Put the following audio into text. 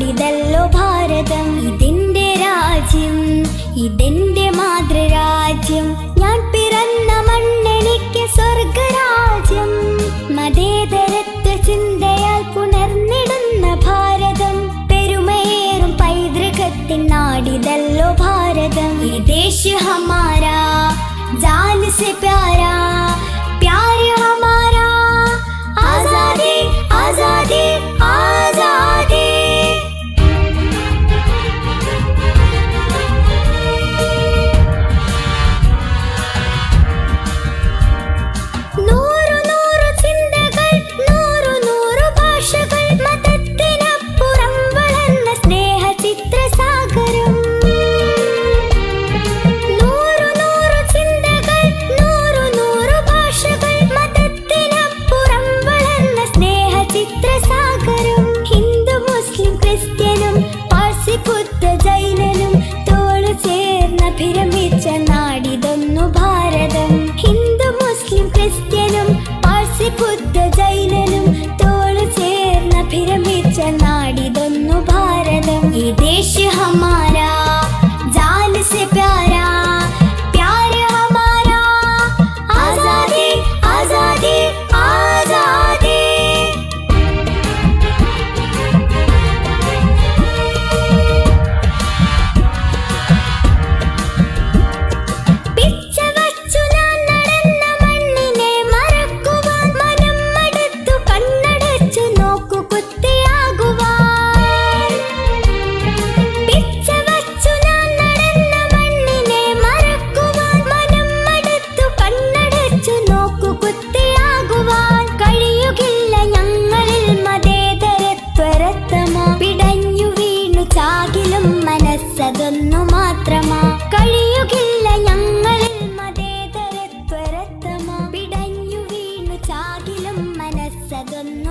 നാടിതല്ലോ ഭാരതം ഇതിന്റെ രാജ്യം ഇതിന്റെ മാതൃരാജ്യം. ഞാൻ പിറന്ന മണ്ണെനിക്ക് സ്വർഗരാജ്യം. മതേതരത്വ ചിന്തയാൽ പുണർന്നിടുന്ന ഭാരതം. പെരുമയേറും പൈതൃകത്തിൻ നാടിതല്ലോ ഭാരതം. ഈ ദേശ് ഹമാരാ ജാൻ സെ പ്യാരാ the night.